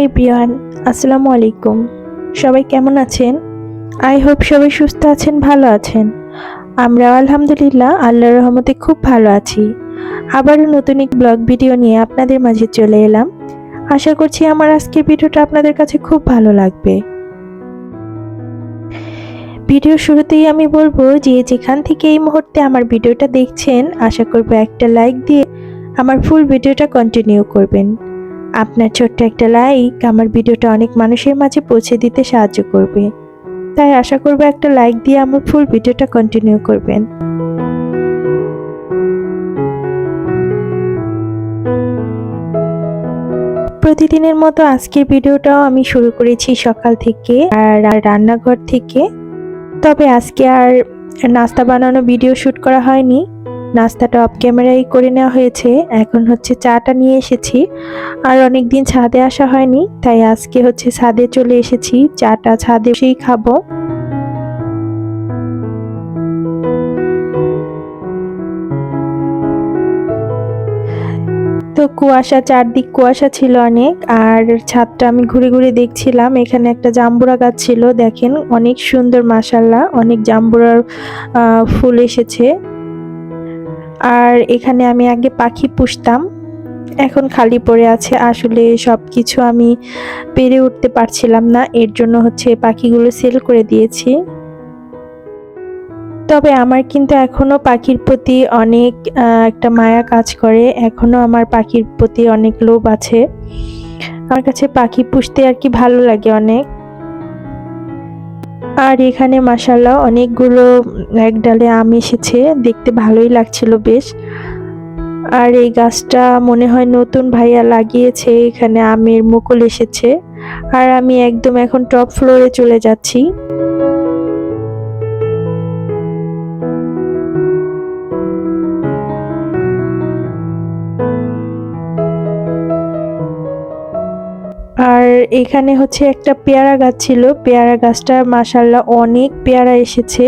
Hi everyone, আসসালামু আলাইকুম। সবাই কেমন আছেন? আই হোপ সবাই সুস্থ আছেন, ভালো আছেন। আমরা আলহামদুলিল্লাহ আল্লাহর রহমতে খুব ভালো আছি। আবারও নতুন এক ব্লগ ভিডিও নিয়ে আপনাদের মাঝে চলে এলাম। আশা করছি আমার আজকের ভিডিওটা আপনাদের কাছে খুব ভালো লাগবে। ভিডিও শুরুতেই আমি বলব যে যেখান থেকে এই মুহূর্তে আমার ভিডিওটা দেখছেন, আশা করব একটা লাইক দিয়ে আমার ফুল ভিডিওটা কন্টিনিউ করবেন। আপনার ছোট্ট একটা লাইক আমার ভিডিওটা অনেক মানুষের মাঝে পৌঁছে দিতে সাহায্য করবে। তাই আশা করব একটা লাইক দিয়ে আমার ফুল ভিডিওটা কন্টিনিউ করবেন। প্রতিদিনের মতো আজকের ভিডিওটাও আমি শুরু করেছি সকাল থেকে আর রান্নাঘর থেকে। তবে আজকে আর নাস্তা বানানো ভিডিও শ্যুট করা হয়নি। নাস্তাটা অফ ক্যামেরাই করে নেওয়া হয়েছে। এখন হচ্ছে চাটা নিয়ে এসেছি। আর অনেক দিন ছাদে আসা হয়নি, তাই আজকে হচ্ছে ছাদে চলে এসেছি। চাটা ছাদে এসেই খাব। তো কুয়াশা, চারদিক কুয়াশা ছিল অনেক, আর ছাদটা আমি ঘুরে ঘুরে দেখছিলাম। এখানে একটা জাম্বুরা গাছ ছিল, দেখেন, অনেক সুন্দর মাসাল্লাহ অনেক জাম্বুরার ফুল এসেছে। আর এখানে আমি আগে পাখি পুষতাম। এখন খালি পড়ে আছে, আসলে সব কিছু আমি পেরে উঠতে পারছিলাম না, এর জন্য হচ্ছে পাখিগুলো সেল করে দিয়েছি। তবে আমার কিন্তু এখনও পাখির প্রতি অনেক একটা মায়া কাজ করে এখনও আমার পাখির প্রতি অনেক লোভ আছে। আমার কাছে পাখি পুষতে আর কি ভালো লাগে অনেক। আর এখানে মাসাল্লাহ অনেকগুলো, এক ডালে আম এসেছে, দেখতে ভালোই লাগছিল বেশ। আর এই গাছটা মনে হয় নতুন ভাইয়া লাগিয়েছে, এখানে আমের মুকুল এসেছে। আর আমি একদম এখন টপ ফ্লোরে চলে যাচ্ছি। আর এখানে হচ্ছে একটা পেয়ারা গাছ ছিল। পেয়ারা গাছটা মাসাল্লাহ অনেক পেয়ারা এসেছে।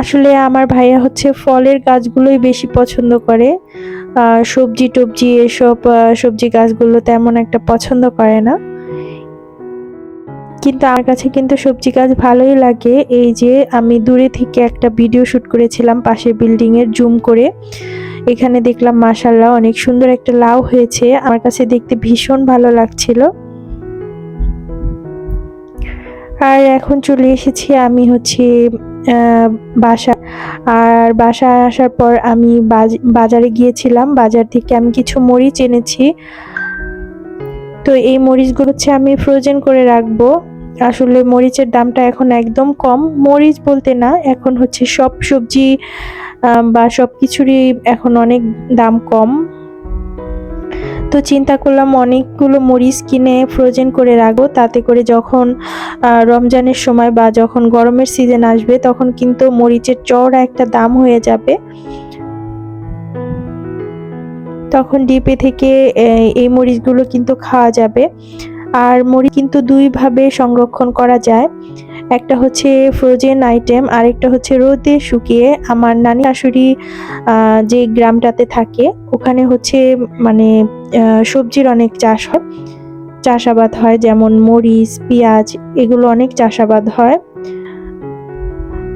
আসলে আমার ভাইয়া হচ্ছে ফলের গাছগুলোই বেশি পছন্দ করে। সবজি টবজি এসব সবজি গাছগুলো তেমন একটা পছন্দ করে না। কিন্তু আমার কাছে কিন্তু সবজি গাছ ভালোই লাগে। এই যে আমি দূরে থেকে একটা ভিডিও শুট করেছিলাম পাশের বিল্ডিংয়ের জুম করে। এখানে দেখলাম মাশাল্লাহ অনেক সুন্দর একটা লাউ হয়েছে। আমার কাছে দেখতে ভীষণ ভালো লাগছিল। আর এখন চলে এসেছি আমি হচ্ছে বাসা। আর বাসায় আসার পর আমি বাজারে গিয়েছিলাম। বাজার থেকে আমি কিছু মরিচ এনেছি। তো এই মরিচগুলো হচ্ছে আমি ফ্রোজেন করে রাখব। আসলে মরিচের দামটা এখন একদম কম। মরিচ বলতে না, এখন হচ্ছে সব সবজি বা সব কিছুরই এখন অনেক দাম কম। তো চিন্তা করলাম অনেকগুলো মরিচ কিনে ফ্রোজেন করে রাখব, তাতে করে যখন রমজানের সময় বা যখন গরমের সিজন আসবে, তখন কিন্তু মরিচের চওড়া একটা দাম হয়ে যাবে। তখন ডিপে থেকে এই মরিচগুলো কিন্তু খাওয়া যাবে। আর মরিচ কিন্তু দুইভাবে সংরক্ষণ করা যায়। একটা হচ্ছে ফ্রোজেন আইটেম আরেকটা হচ্ছে রোদে শুকিয়ে আমার নানি শাশুড়ি যে গ্রামটাতে থাকে, ওখানে হচ্ছে মানে সবজির অনেক চাষ হয়। চাষাবাদ হয়, যেমন মরিচ, পেঁয়াজ, এগুলো অনেক চাষাবাদ হয়।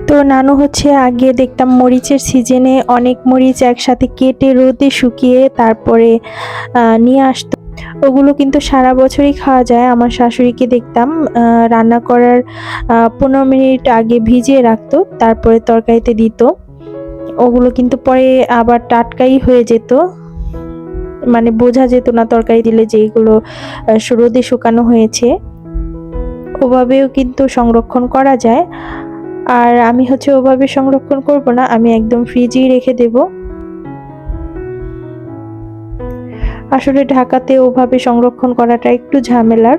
তো নানু হচ্ছে আগে দেখতাম মরিচের সিজনে অনেক মরিচ একসাথে কেটে রোদে শুকিয়ে তারপরে নিয়ে আসতো। ওগুলো কিন্তু সারা বছরই খাওয়া যায়। আমার শাশুড়িকে দেখতাম রান্না করার পনেরো মিনিট আগে ভিজিয়ে রাখতো, তারপরে তরকারিতে দিত। ওগুলো কিন্তু পরে আবার টাটকাই হয়ে যেত। মানে বোঝা যেত না তরকারি দিলে যে এগুলো রোদে শুকানো হয়েছে। ওভাবেও কিন্তু সংরক্ষণ করা যায়। আর আমি হচ্ছে ওভাবে সংরক্ষণ করব না, আমি একদম ফ্রিজেই রেখে দেব। আসলে ঢাকাতে ওভাবে সংরক্ষণ করাটা একটু ঝামেলার।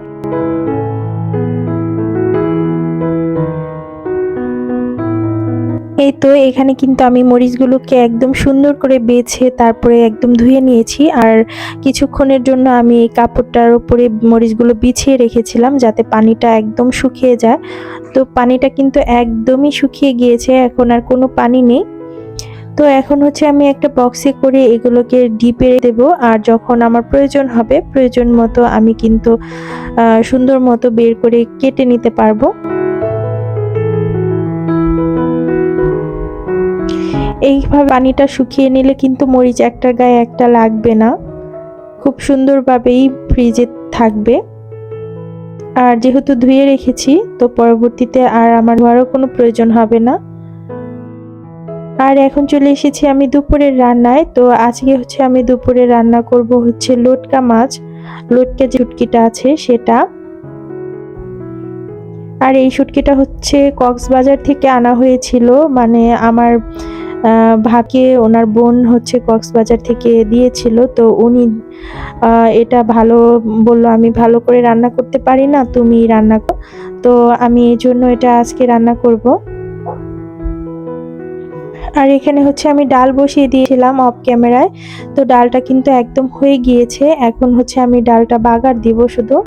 এই তো, এখানে কিন্তু আমি মরিচগুলোকে একদম সুন্দর করে বেছে তারপরে একদম ধুয়ে নিয়েছি। আর কিছুক্ষণের জন্য আমি এই কাপড়টার উপরে মরিচগুলো বিছিয়ে রেখেছিলাম যাতে পানিটা একদম শুকিয়ে যায়। তো পানিটা কিন্তু একদমই শুকিয়ে গিয়েছে, এখন আর কোনো পানি নেই। তো এখন হচ্ছে আমি একটা বক্সে করে এগুলোকে ডিপে দেব। আর যখন আমার প্রয়োজন হবে, প্রয়োজন মতো আমি কিন্তু সুন্দর মতো বের করে কেটে নিতে পারব। এইভাবে পানিটা শুকিয়ে নিলে কিন্তু মরিচ একটা গায়ে একটা লাগবে না। খুব সুন্দরভাবেই ফ্রিজে থাকবে। আর যেহেতু ধুয়ে রেখেছি, তো পরবর্তীতে আর আমার ধোয়ারও কোনো প্রয়োজন হবে না। আর এখন চলে এসেছি আমি দুপুরের রান্নায়। তো আজকে হচ্ছে আমি দুপুরে রান্না করব হচ্ছে লটকা মাছ। লটকা যে শুটকিটা আছে সেটা। আর এই শুটকিটা হচ্ছে কক্সবাজার থেকে আনা হয়েছিল। মানে আমার ভাকে ওনার বোন হচ্ছে কক্সবাজার থেকে দিয়েছিল। তো উনি এটা ভালো বলল, আমি ভালো করে রান্না করতে পারি না তুমি রান্না কর। তো আমি এই জন্য এটা আজকে রান্না করব। আর এখানে হচ্ছে আমি ডাল বসিয়ে দিয়েছিলাম অফ ক্যামেরায় তো ডালটা কিন্তু একদম হয়ে গিয়েছে। এখন হচ্ছে আমি ডালটা বাগার দিব শুধু।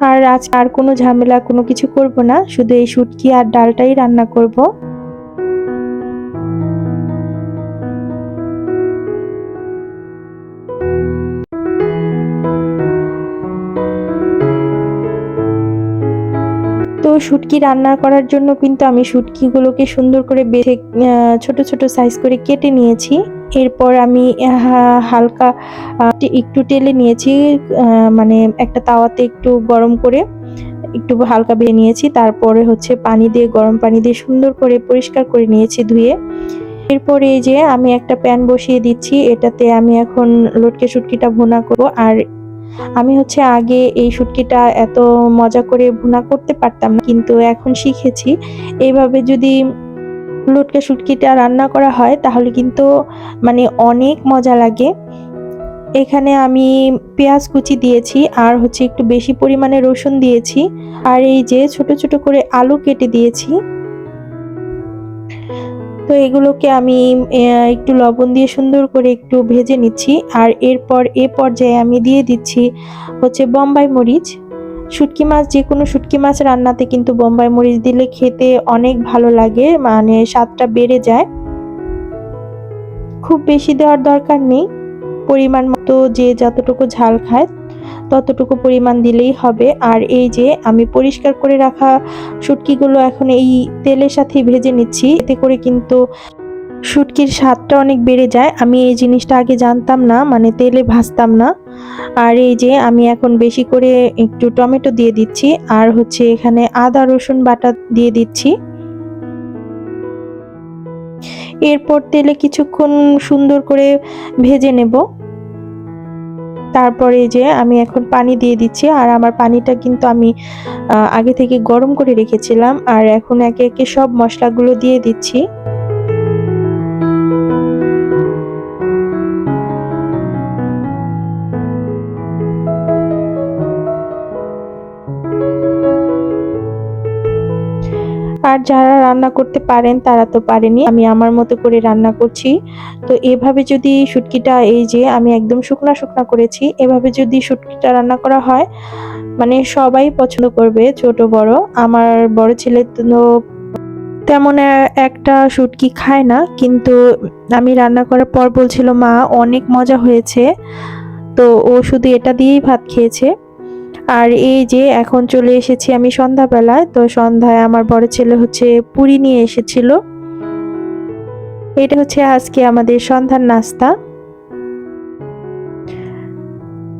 আর আজ আর কোনো ঝামেলা, কোনো কিছু করব না। শুধু এই শুটকি আর ডালটাই রান্না করব। শুটকি রান্না করার জন্য কিন্তু আমি শুটকিগুলোকে সুন্দর করে আহ, ছোট ছোট সাইজ করে কেটে নিয়েছি। এরপর আমি হালকা একটু টেলে নিয়েছি মানে একটা তাওয়াতে একটু গরম করে একটু হালকা ভেজে নিয়েছি। তারপরে হচ্ছে পানি দিয়ে গরম পানি দিয়ে সুন্দর করে পরিষ্কার করে নিয়েছি ধুয়ে। এরপরে এই যে আমি একটা প্যান বসিয়ে দিচ্ছি। এটাতে আমি এখন লটকে শুটকিটা ভুনা করব। আর আমি হচ্ছে আগে এই শুটকিটা এত মজা করে ভুনা করতে পারতাম না, কিন্তু এখন শিখেছি। এইভাবে যদি লটকে শুটকিটা রান্না করা হয়, তাহলে কিন্তু মানে অনেক মজা লাগে। এখানে আমি পেঁয়াজ কুচি দিয়েছি আর হচ্ছে একটু বেশি পরিমাণে রসুন দিয়েছি। আর এই যে ছোট ছোট করে আলু কেটে দিয়েছি তো এগুলোকে আমি একটু লবণ দিয়ে সুন্দর করে একটু ভেজে নিচ্ছি। আর এরপর এ পর্যায়ে আমি দিয়ে দিচ্ছি হচ্ছে বোম্বাই মরিচ। শুটকি মাছ, যে কোনো শুটকি মাছ রান্নাতে কিন্তু বোম্বাই মরিচ দিলে খেতে অনেক ভালো লাগে মানে স্বাদটা বেড়ে যায়। খুব বেশি দেওয়ার দরকার নেই। পরিমাণ মতো যে যতটুকু ঝাল খায় ততটুকু পরিমাণ দিলেই হবে। আর এই যে আমি পরিষ্কার করে রাখা শুটকিগুলো এখন এই তেলের সাথে ভেজে নিচ্ছি। এতে করে কিন্তু শুটকির স্বাদটা অনেক বেড়ে যায়। আমি এই জিনিসটা আগে জানতাম না মানে তেলে ভাজতাম না। আর এই যে আমি এখন বেশি করে একটু টমেটো দিয়ে দিচ্ছি। আর হচ্ছে এখানে আদা, রসুন বাটা দিয়ে দিচ্ছি। এরপর তেলে কিছুক্ষণ সুন্দর করে ভেজে নেব। তারপরে যে আমি এখন পানি দিয়ে দিচ্ছি, আর আমার পানিটা কিন্তু আমি আগে থেকে গরম করে রেখেছিলাম, আর এখন একে একে সব মশলাগুলো দিয়ে দিচ্ছি। যারা রান্না করতে পারেন, তারা তো পারেনি। আমি আমার মতো করে রান্না করছি। তো এভাবে যদি শুটকিটা, এই যে আমি একদম শুকনা শুকনা করেছি, এভাবে যদি শুটকিটা রান্না করা হয় মানে সবাই পছন্দ করবে, ছোট, বড়। আমার বড় ছেলে তো তেমন একটা শুটকি খায় না, কিন্তু আমি রান্না করার পর বলছিল, মা, অনেক মজা হয়েছে। তো ও শুধু এটা দিয়েই ভাত খেয়েছে। আর এই যে এখন চলে এসেছি আমি সন্ধ্যাবেলায়। তো সন্ধ্যায় আমার বড় ছেলে হচ্ছে পুরি নিয়ে এসেছিল। এটা হচ্ছে আজকে আমাদের সন্ধ্যার নাস্তা।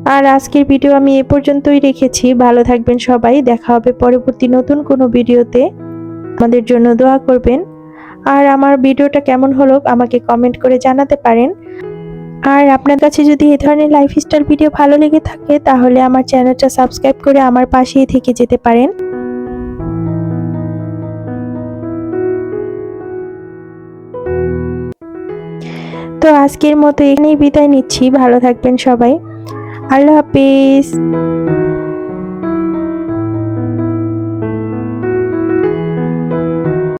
আর আজকের ভিডিও আমি এ পর্যন্তই রেখেছি। ভালো থাকবেন সবাই। দেখা হবে পরবর্তী নতুন কোনো ভিডিওতে। আমাদের জন্য দোয়া করবেন। আর আমার ভিডিওটা কেমন হলো আমাকে কমেন্ট করে জানাতে পারেন। আর আপনার কাছে যদি এই ধরনের লাইফস্টাইল ভিডিও ভালো লেগে থাকে, তাহলে আমার চ্যানেলটা সাবস্ক্রাইব করে আমার পাশেই থেকে যেতে পারেন। তো আজকের মতো এখানেই বিদায় নিচ্ছি। ভালো থাকবেন সবাই। আল্লাহ হাফিজ।